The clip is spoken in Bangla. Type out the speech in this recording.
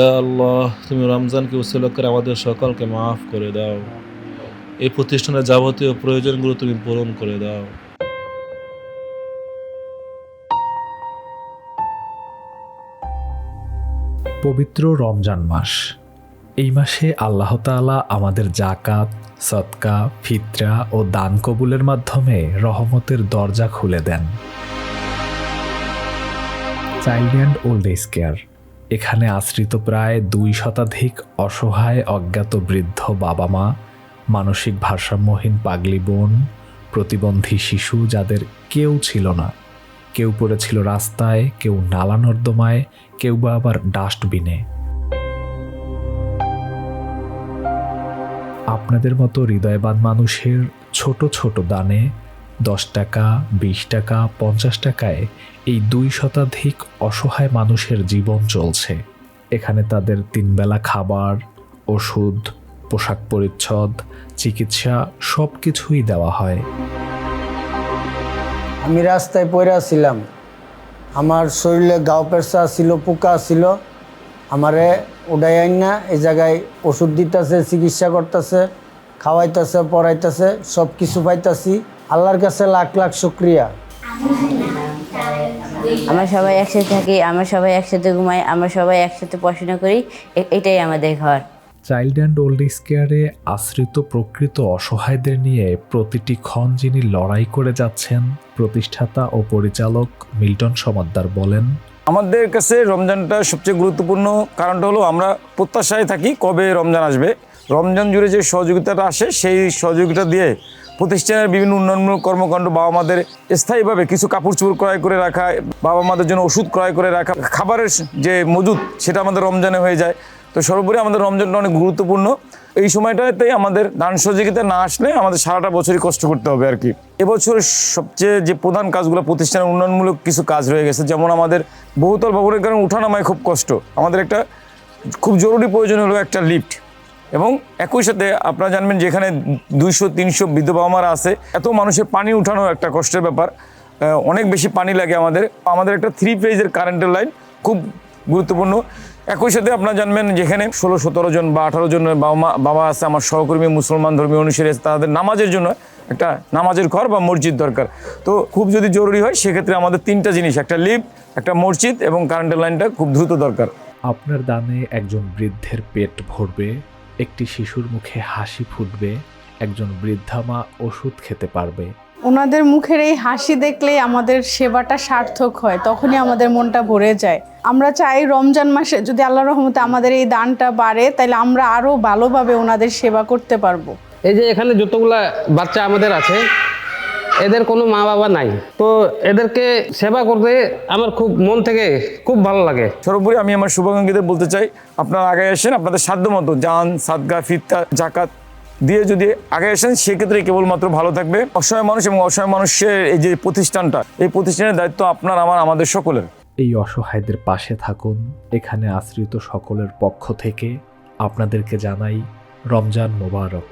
আল্লাহ, তুমি রমজানকে উসিলা করে আমাদের সকলকে মাফ করে দাও। এই প্রতিষ্ঠানের যাবতীয় প্রয়োজনগুলো তুমি পূরণ করে দাও। পবিত্র রমজান মাস। এই মাসে আল্লাহ তাআলা আমাদের জাকাত সৎকা ফিতরা ও দান কবুলের মাধ্যমে রহমতের দরজা খুলে দেন। Child and old age care. এখানে আশ্রিত প্রায় দুই শতাধিক অসহায় অজ্ঞাত বৃদ্ধ বাবা মা, মানসিক ভারসাম্যহীন পাগলি বোন, প্রতিবন্ধী শিশু যাদের কেউ ছিল না। কেউ পড়েছিল রাস্তায়, কেউ নালা নর্দমায়, কেউ বা আবার ডাস্টবিনে। আপনাদের মতো হৃদয়বান মানুষের ছোট ছোট দানে দশ টাকা, বিশ টাকা, পঞ্চাশ টাকায় এই দুই শতাধিক অসহায় মানুষের জীবন চলছে। এখানে তাদের তিনবেলা খাবার, ওষুধ, পোশাক পরিচ্ছদ, চিকিৎসা সব কিছুই দেওয়া হয়। আমি রাস্তায় পড়ে ছিলাম আমার শরীরে গাও পেরসা ছিল, পোকা ছিল। আমারে উড়াই আইন না, এই জায়গায় ওষুধ দিতেছে, চিকিৎসা করতেছে, খাওয়াইতেছে, পড়াইতেছে সব কিছু পাইতাছি। আল্লাহর কাছে লাখ লাখ শুক্রিয়া। আমরা সবাই একসাথে থাকি আমরা সবাই একসাথে ঘুমাই আমরা সবাই একসাথে পড়াশোনা করি এটাই আমাদের ঘর। চাইল্ড অ্যান্ড ওল্ড এজ কেয়ারে আশ্রিত প্রকৃত অসহায়দের নিয়ে প্রতিটি ক্ষণ যিনি লড়াই করে যাচ্ছেন প্রতিষ্ঠাতা ও পরিচালক মিল্টন সমাদ্দার বলেন আমাদের কাছে রমজানটা সবচেয়ে গুরুত্বপূর্ণ কারণটা হলো আমরা প্রত্যাশায় থাকি কবে রমজান আসবে। রমজান জুড়ে যে সহযোগিতাটা আসে সেই সহযোগিতা দিয়ে প্রতিষ্ঠানের বিভিন্ন উন্নয়নমূলক কর্মকাণ্ড বাবা মাদের স্থায়ীভাবে কিছু কাপড় চোপড় ক্রয় করে রাখা, বাবা মাদের জন্য ওষুধ ক্রয় করে রাখা, খাবারের যে মজুদ সেটা আমাদের রমজানে হয়ে যায়। তো সর্বোপরি আমাদের রমজানটা অনেক গুরুত্বপূর্ণ। এই সময়টাতেই আমাদের দান সহযোগিতা না আসলে আমাদের সারাটা বছরই কষ্ট করতে হবে আর কি। এবছর সবচেয়ে যে প্রধান কাজগুলো প্রতিষ্ঠানের উন্নয়নমূলক কিছু কাজ রয়ে গেছে, যেমন আমাদের বহুতল ভবনের কারণে উঠানামায় খুব কষ্ট। আমাদের একটা খুব জরুরি প্রয়োজন হলো একটা লিফট। এবং একই সাথে আপনারা জানবেন যেখানে দুইশো, তিনশো বৃদ্ধ বাবা মারা আছে। এত মানুষের পানি উঠানো একটা কষ্টের ব্যাপার। অনেক বেশি পানি লাগে আমাদের। আমাদের একটা থ্রি ফেজের কারেন্টের লাইন খুব গুরুত্বপূর্ণ। একই সাথে আপনারা জানবেন যেখানে ষোলো, সতেরো জন বা আঠারো জন বাবা মা, বাবা আছে, আমার সহকর্মী, মুসলমান ধর্মীয় অনুসারী আছে, তাদের নামাজের জন্য একটা নামাজের ঘর বা মসজিদ দরকার। তো খুব যদি জরুরি হয়, সেক্ষেত্রে আমাদের তিনটা জিনিস, একটা লিফট একটা মসজিদ এবং কারেন্টের লাইনটা খুব দ্রুত দরকার। আপনার দানে একজন বৃদ্ধের পেট ভরবে একটি শিশুর মুখে হাসি ফুটবে একজন বৃদ্ধা মা ওষুধ খেতে পারবে। ওনাদের মুখের এই হাসি দেখলেই আমাদের সেবাটা সার্থক হয় তখনই আমাদের মনটা ভরে যায়। আমরা চাই রমজান মাসে যদি আল্লাহ রহমতে আমাদের এই দানটা বাড়ে তাহলে আমরা আরও ভালোভাবে ওনাদের সেবা করতে পারব। এই যে এখানে যতগুলা বাচ্চা আমাদের আছে এদের কোনো মা বাবা নাই। তো এদেরকে সেবা করতে আমার খুব মন থেকে খুব ভালো লাগে। সর্বোপরি আমি আমার শুভাকাঙ্ক্ষীদের বলতে চাই আপনারা আগে আসেন আপনাদের সাধ্য মতো যান সাদগা ফিত্তা জাকাত দিয়ে যদি আগে আসেন সেক্ষেত্রে কেবলমাত্র ভালো থাকবে। অসহায় মানুষ এবং অসহায় মানুষের এই যে প্রতিষ্ঠানটা এই প্রতিষ্ঠানের দায়িত্ব আপনার আমার আমাদের সকলের। এই অসহায়দের পাশে থাকুন। এখানে আশ্রিত সকলের পক্ষ থেকে আপনাদেরকে জানাই রমজান মোবারক।